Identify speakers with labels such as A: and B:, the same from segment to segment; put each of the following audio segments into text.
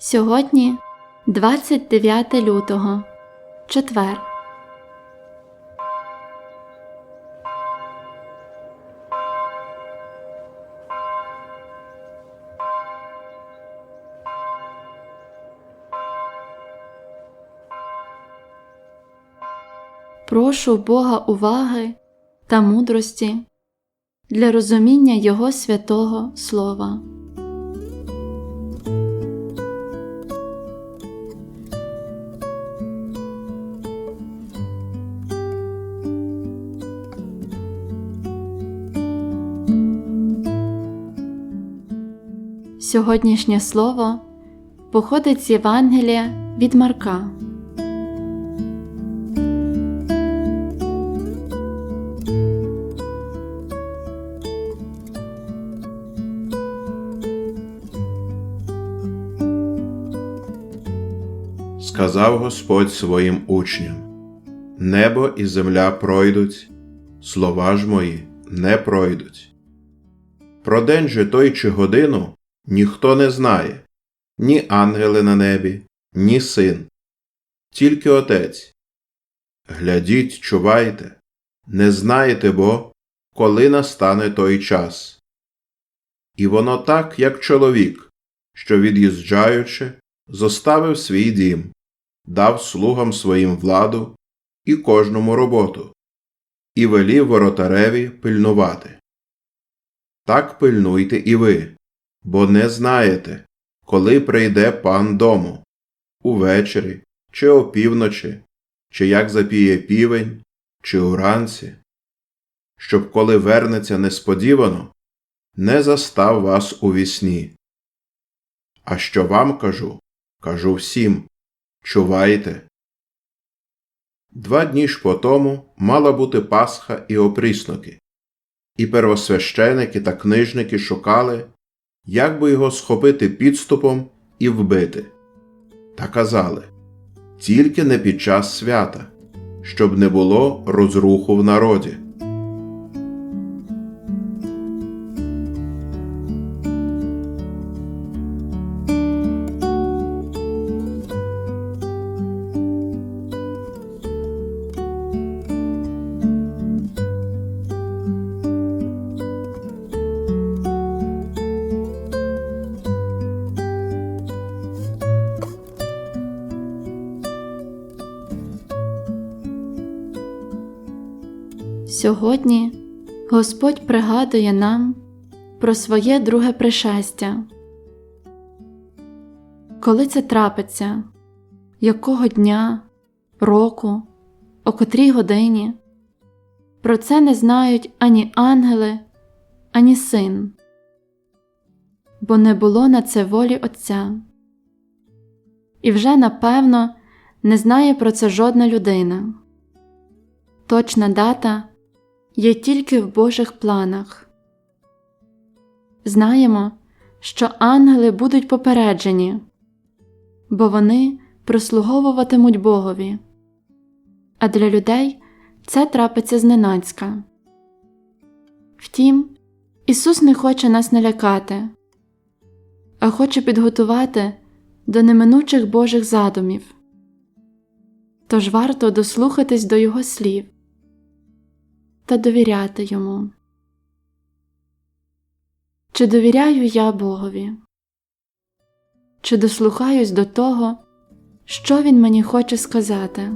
A: Сьогодні 29 лютого, четвер. Прошу Бога уваги та мудрості для розуміння Його святого Слова. Сьогоднішнє слово походить з Євангелія від Марка.
B: Сказав Господь своїм учням: Небо і земля пройдуть, слова ж мої не пройдуть. Про день же той чи годину ніхто не знає, ні ангели на небі, ні син, тільки Отець. Глядіть, чувайте, не знаєте бо, коли настане той час. І воно так, як чоловік, що, від'їжджаючи, зоставив свій дім, дав слугам своїм владу і кожному роботу, і велів воротареві пильнувати. Так пильнуйте і ви, бо не знаєте, коли прийде пан дому увечері, чи опівночі, чи як запіє півень, чи уранці, щоб коли вернеться несподівано, не застав вас у вісні. А що вам кажу, кажу всім чувайте. Два дні ж по тому мала бути Пасха і опрісноки, і первосвященики та книжники шукали, як би його схопити підступом і вбити. Та казали тільки не під час свята, щоб не було розруху в народі.
A: Сьогодні Господь пригадує нам про своє друге пришестя. Коли це трапиться, якого дня, року, о котрій годині, про це не знають ані ангели, ані син, бо не було на це волі Отця. І вже напевно не знає про це жодна людина. Точна дата є тільки в Божих планах. Знаємо, що ангели будуть попереджені, бо вони прислуговуватимуть Богові, а для людей це трапиться зненацька. Втім, Ісус не хоче нас налякати, а хоче підготувати до неминучих Божих задумів. Тож варто дослухатись до Його слів та довіряти йому. Чи довіряю я Богові? Чи дослухаюсь до того, що Він мені хоче сказати?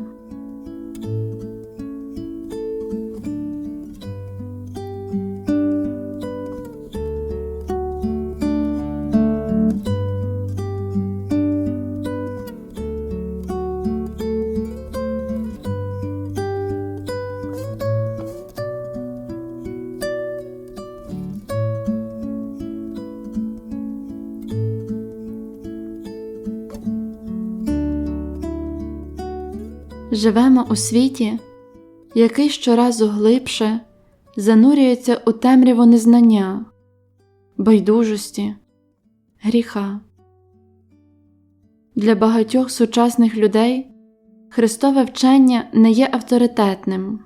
A: Живемо у світі, який щоразу глибше занурюється у темряву незнання, байдужості, гріха. Для багатьох сучасних людей Христове вчення не є авторитетним.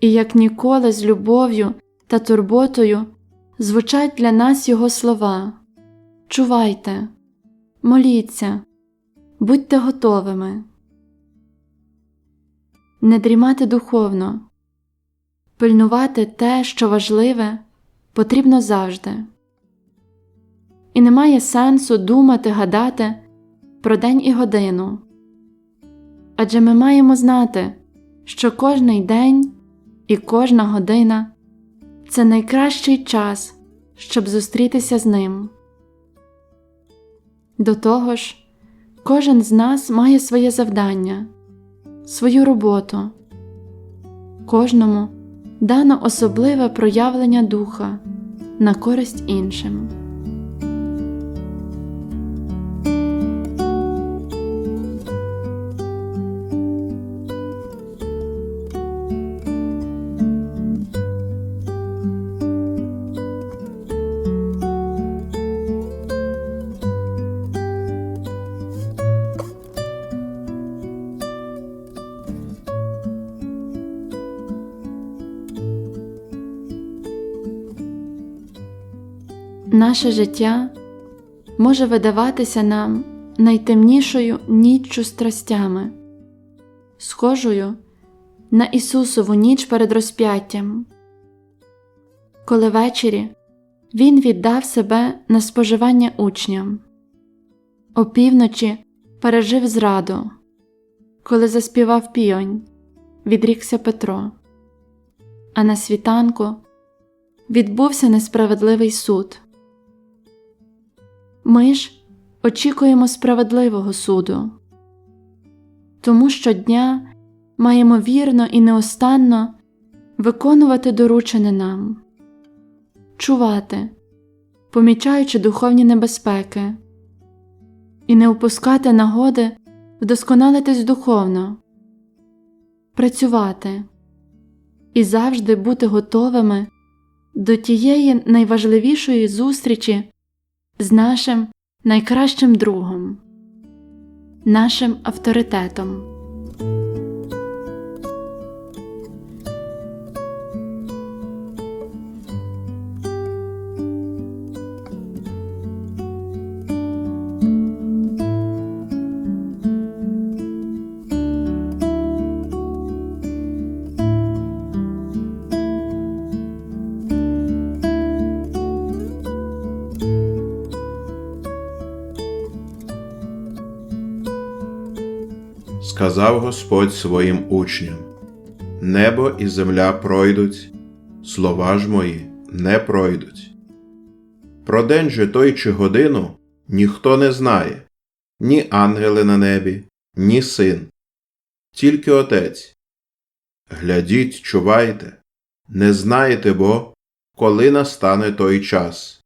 A: І як ніколи з любов'ю та турботою звучать для нас Його слова Чувайте, моліться, будьте готовими. Не дрімати духовно, пильнувати те, що важливе, потрібно завжди. І немає сенсу думати, гадати про день і годину. Адже ми маємо знати, що кожний день і кожна година це найкращий час, щоб зустрітися з ним. До того ж, кожен з нас має своє завдання, свою роботу, кожному дано особливе проявлення духа на користь іншим. Наше життя може видаватися нам найтемнішою ніччю страстями, схожою на Ісусову ніч перед розп'яттям, коли ввечері Він віддав себе на споживання учням, опівночі пережив зраду, коли заспівав піонь, відрікся Петро, а на світанку відбувся несправедливий суд. Ми ж очікуємо справедливого суду, тому щодня маємо вірно і неостанно виконувати доручене нам, чувати, помічаючи духовні небезпеки, і не упускати нагоди вдосконалитись духовно, працювати. І завжди бути готовими до тієї найважливішої зустрічі з нашим найкращим другом, нашим авторитетом.
B: Сказав Господь своїм учням: Небо і земля пройдуть, слова ж мої не пройдуть. Про день же той чи годину ніхто не знає, ні ангели на небі, ні син, тільки Отець. Глядіть, чувайте, не знаєте бо, коли настане той час.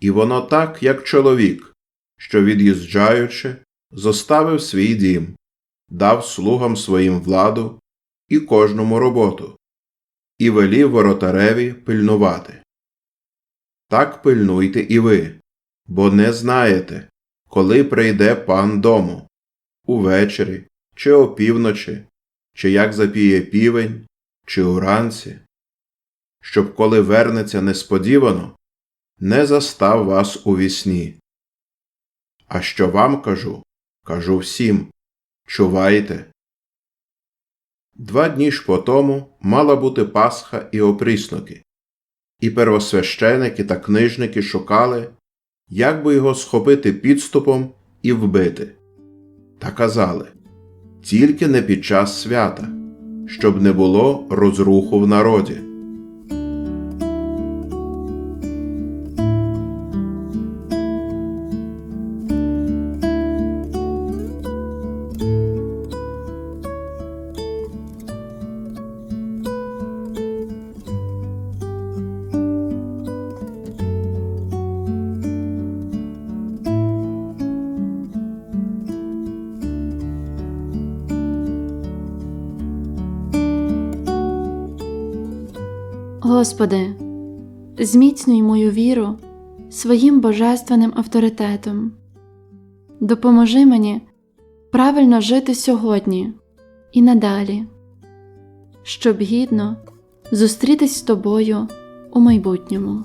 B: І воно так, як чоловік, що, від'їжджаючи, зоставив свій дім, дав слугам своїм владу і кожному роботу, і велів воротареві пильнувати. Так пильнуйте і ви, бо не знаєте, коли прийде пан дому увечері, чи опівночі, чи як запіє півень, чи уранці, щоб коли вернеться несподівано, не застав вас у вісні. А що вам кажу, кажу всім чувайте. Два дні ж по тому мала бути Пасха і опрісноки, і первосвященики та книжники шукали, як би його схопити підступом і вбити. Та казали тільки не під час свята, щоб не було розруху в народі.
A: Господи, зміцнюй мою віру своїм божественним авторитетом. Допоможи мені правильно жити сьогодні і надалі, щоб гідно зустрітись з тобою у майбутньому.